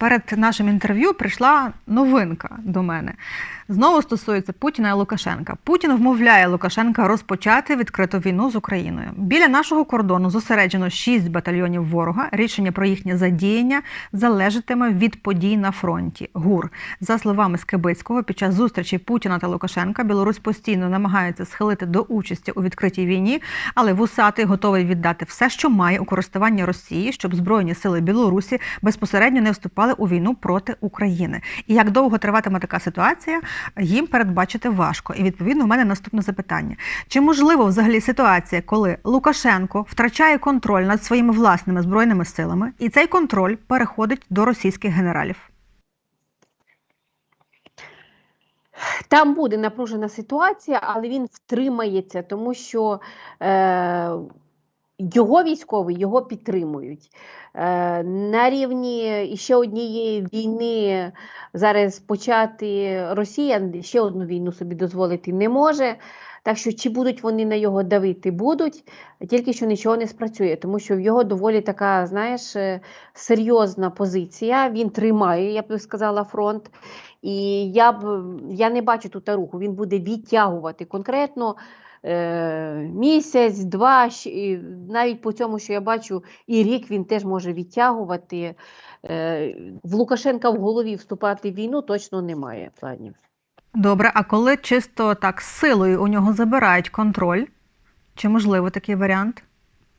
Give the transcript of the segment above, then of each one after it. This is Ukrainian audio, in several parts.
перед нашим інтерв'ю прийшла новинка до мене. Знову стосується Путіна і Лукашенка. Путін вмовляє Лукашенка розпочати відкриту війну з Україною. Біля нашого кордону зосереджено 6 батальйонів ворога. Рішення про їхнє задіяння залежатиме від подій на фронті. ГУР за словами Скибицького, під час зустрічі Путіна та Лукашенка Білорусь постійно намагається схилити до участі у відкритій війні, але вусатий готовий віддати все, що має у користування Росії, щоб збройні сили Білорусі безпосередньо не вступали у війну проти України. І як довго триватиме така ситуація, їм передбачити важко. І відповідно у мене наступне запитання: чи можливо взагалі ситуація, коли Лукашенко втрачає контроль над своїми власними збройними силами, і цей контроль переходить до російських генералів? Там буде напружена ситуація, але він втримається, тому що е, його військові його підтримують. Е, на рівні ще однієї війни зараз почати Росія ще одну війну собі дозволити не може. Так що чи будуть вони на його давити, будуть, тільки що нічого не спрацює, тому що в його доволі така, знаєш, е, серйозна позиція. Він тримає, я б сказала, фронт. І я б я не бачу тут руху. Він буде відтягувати конкретно місяць, два, навіть по цьому, що я бачу, і рік він теж може відтягувати. Е, в Лукашенка в голові вступати в війну точно немає планів. Добре, а коли чисто так з силою у нього забирають контроль, чи можливо такий варіант?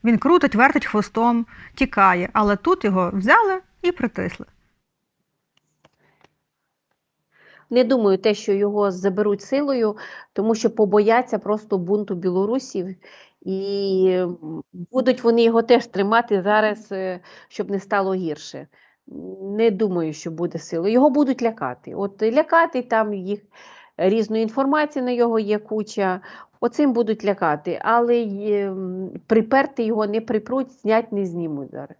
Він крутить, вертить хвостом, тікає, але тут його взяли і притисли. Не думаю, те, що його заберуть силою, тому що побояться просто бунту білорусів, і будуть вони його теж тримати зараз, е, щоб не стало гірше. Не думаю, що буде силою. Його будуть лякати. От лякати там їх різної інформації на його є куча. Оцим будуть лякати, але приперти його не припруть, знять не знімуть зараз.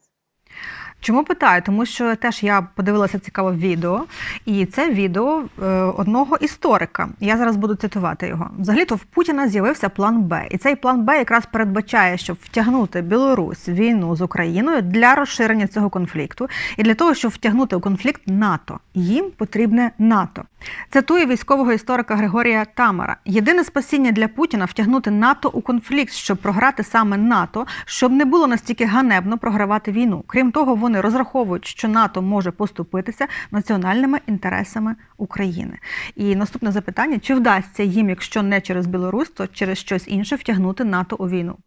Чому питаю? Тому що теж я подивилася цікаве відео, і це відео е, одного історика. Я зараз буду цитувати його. Взагалі-то в Путіна з'явився план Б, і цей план Б якраз передбачає, щоб втягнути Білорусь війну з Україною для розширення цього конфлікту, і для того, щоб втягнути у конфлікт НАТО. Їм потрібне НАТО. Цитую військового історика Григорія Тамара: єдине спасіння для Путіна втягнути НАТО у конфлікт, щоб програти саме НАТО, щоб не було настільки ганебно програвати війну. Крім того, вони розраховують, що НАТО може поступитися національними інтересами України. І наступне запитання: чи вдасться їм, якщо не через Білорусь, то через щось інше втягнути НАТО у війну?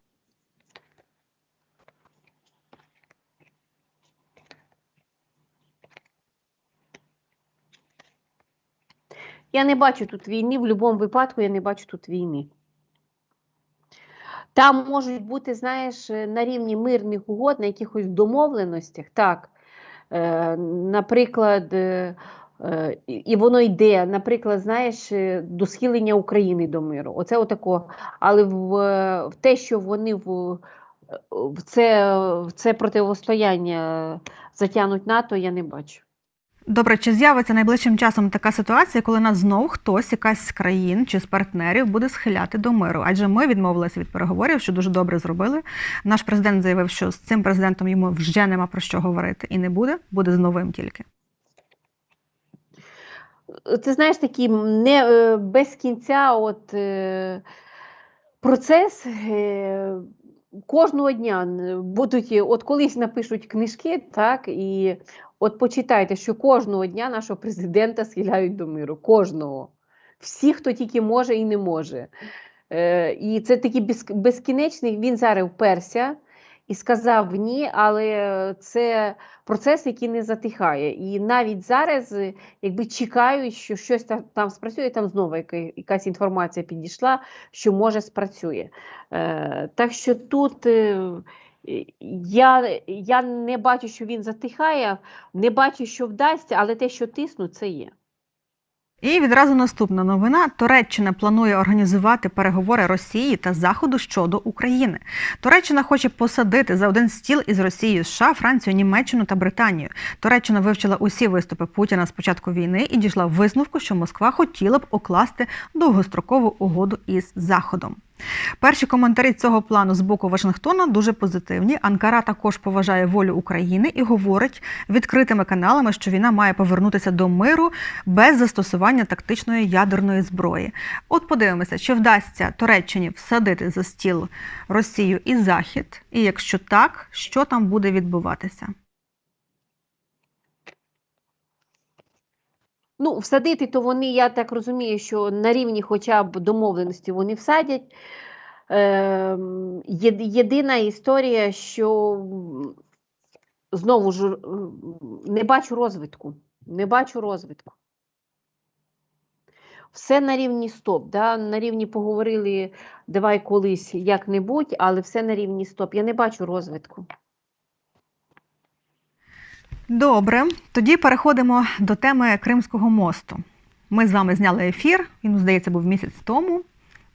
Я не бачу тут війни, в будь-якому випадку я не бачу тут війни. Там можуть бути, знаєш, е, на рівні мирних угод, на якихось домовленостях, так. Е, наприклад, е, і- воно йде, наприклад, знаєш, до схилення України до миру. Оце отако. Але в, в те, що вони в, в, це, в це противостояння затягнуть НАТО, я не бачу. Добре, чи з'явиться найближчим часом така ситуація, коли нас знов хтось, якась з країн чи з партнерів буде схиляти до миру? Адже ми відмовилися від переговорів, що дуже добре зробили. Наш президент заявив, що з цим президентом йому вже нема про що говорити і не буде, буде з новим тільки. Ти знаєш, такий не е, без кінця от, е, процес е, кожного дня будуть, е, от колись напишуть книжки, так, і от почитайте, що кожного дня нашого президента схиляють до миру. Кожного. Всі, хто тільки може і не може. Е, і це такий безкінечний, він зараз вперся і сказав ні, але це процес, який не затихає. І навіть зараз е, якби чекають, що щось там, там спрацює, там знову яка, якась інформація підійшла, що може спрацює. Е, так що тут е, я, я не бачу, що він затихає, не бачу, що вдасться, але те, що тиснуть, це є. І відразу наступна новина: Туреччина планує організувати переговори Росії та Заходу щодо України. Туреччина хоче посадити за один стіл із Росією, США, Францію, Німеччину та Британію. Туреччина вивчила усі виступи Путіна з початку війни і дійшла висновку, що Москва хотіла б укласти довгострокову угоду із Заходом. Перші коментарі цього плану з боку Вашингтона дуже позитивні. Анкара також поважає волю України і говорить відкритими каналами, що війна має повернутися до миру без застосування тактичної ядерної зброї. От подивимося, чи вдасться Туреччині всадити за стіл Росію і Захід, і якщо так, що там буде відбуватися? Ну, всадити, то вони, я так розумію, що на рівні хоча б домовленості вони всадять. Єд- єдина історія, що знову ж не бачу розвитку. Не бачу розвитку. Все на рівні стоп. Да? На рівні поговорили, давай колись як-небудь, але все на рівні стоп. Я не бачу розвитку. Добре, тоді переходимо до теми Кримського мосту. Ми з вами зняли ефір, він, здається, був місяць тому,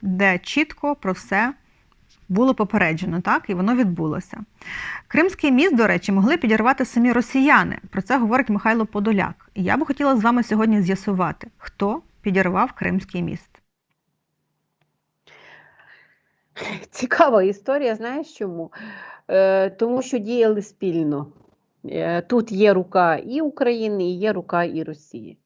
де чітко про все було попереджено, так, і воно відбулося. Кримський міст, до речі, могли підірвати самі росіяни. Про це говорить Михайло Подоляк. І я би хотіла з вами сьогодні з'ясувати, хто підірвав Кримський міст. Цікава історія, знаєш чому? Е, тому що діяли спільно. Е, тут є рука і України, і є рука і Росії.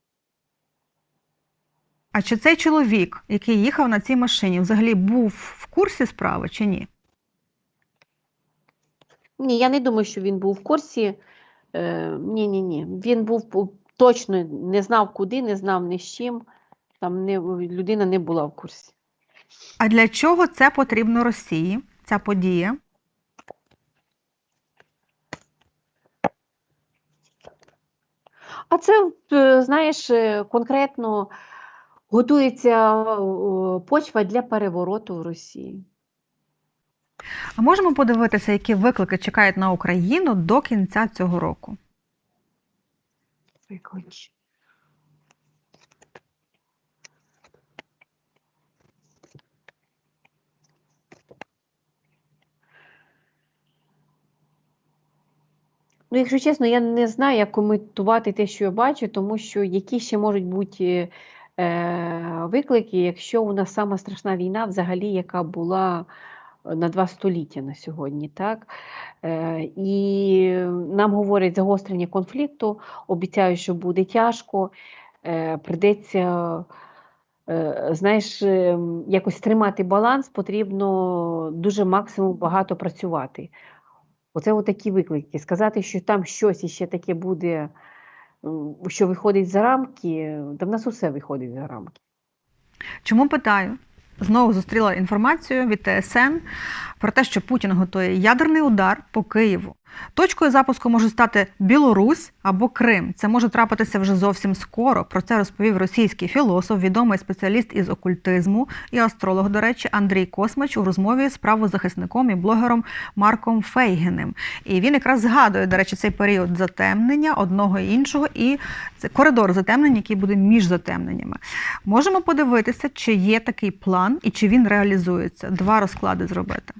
А чи цей чоловік, який їхав на цій машині, взагалі був в курсі справи чи ні? Ні, я не думаю, що він був в курсі. Е, ні, ні, ні. Він був точно не знав куди, не знав ні з чим. Там не, людина не була в курсі. А для чого це потрібно Росії, ця подія? А це, е, знаєш, е, конкретно готується е, почва для перевороту в Росії. А можемо подивитися, які виклики чекають на Україну до кінця цього року? Виклич. Ну, якщо чесно, я не знаю, як коментувати те, що я бачу, тому що які ще можуть бути е, виклики, якщо у нас сама страшна війна, взагалі, яка була на два століття на сьогодні, так? Е, і нам говорять загострення конфлікту, обіцяють, що буде тяжко, е, прийдеться. Е, Знаєш, е, якось тримати баланс потрібно дуже максимум багато працювати. Оце отакі виклики. Сказати, що там щось іще таке буде, що виходить за рамки, та в нас усе виходить за рамки. Чому питаю? Знову зустріла інформацію від ТСН про те, що Путін готує ядерний удар по Києву. Точкою запуску може стати Білорусь або Крим. Це може трапитися вже зовсім скоро. Про це розповів російський філософ, відомий спеціаліст із окультизму і астролог, до речі, Андрій Космич у розмові з правозахисником і блогером Марком Фейгеним. І він якраз згадує, до речі, цей період затемнення одного і іншого, і це коридор затемнень, який буде між затемненнями. Можемо подивитися, чи є такий план і чи він реалізується. Два розклади зробити.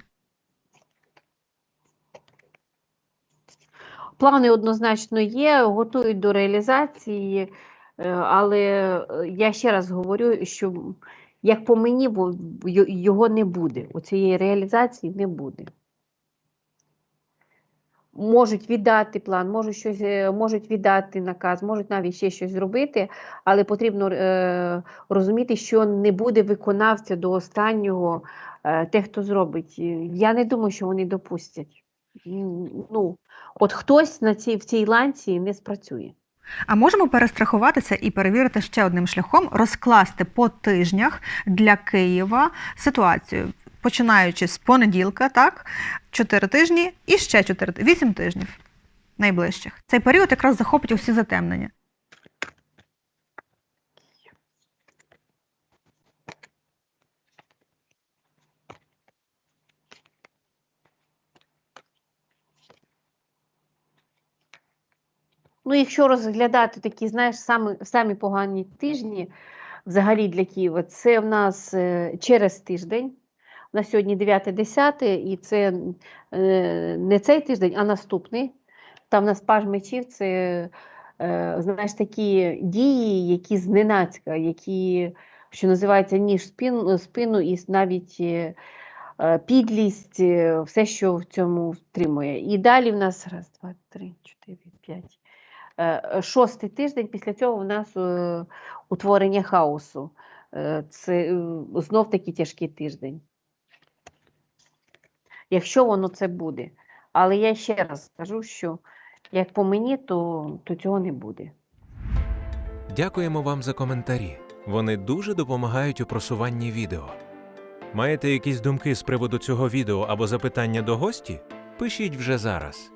Плани однозначно є, готують до реалізації, е, але е, я ще раз говорю, що як по мені, його не буде. У цієї реалізації не буде. Можуть віддати план, можуть щось, е, можуть віддати наказ, можуть навіть ще щось зробити, але потрібно е, розуміти, що не буде виконавця до останнього е, те, хто зробить. Я не думаю, що вони допустять. Ну, от хтось на цій, в цій ланці не спрацює. А можемо перестрахуватися і перевірити ще одним шляхом, розкласти по тижнях для Києва ситуацію, починаючи з понеділка, так, 4 тижні і ще 4, 8 тижнів найближчих. Цей період якраз захопить усі затемнення. Ну, якщо розглядати такі, знаєш, самі, самі погані тижні взагалі для Києва, це в нас е, через тиждень. На сьогодні 9-10, і це е, не цей тиждень, а наступний. Там в нас паж мечів це е, знаєш, такі дії, які зненацька, які що називається ніж спину, спину і навіть підлість, все, що в цьому втримує. І далі в нас раз, два, три, чотири, п'ять. Е, Шостий тиждень, після цього в нас е, утворення хаосу. Е, Це знов таки тяжкий тиждень. Якщо воно це буде. Але я ще раз скажу, що як по мені, то, то цього не буде. Дякуємо вам за коментарі. Вони дуже допомагають у просуванні відео. Маєте якісь думки з приводу цього відео або запитання до гості? Пишіть вже зараз.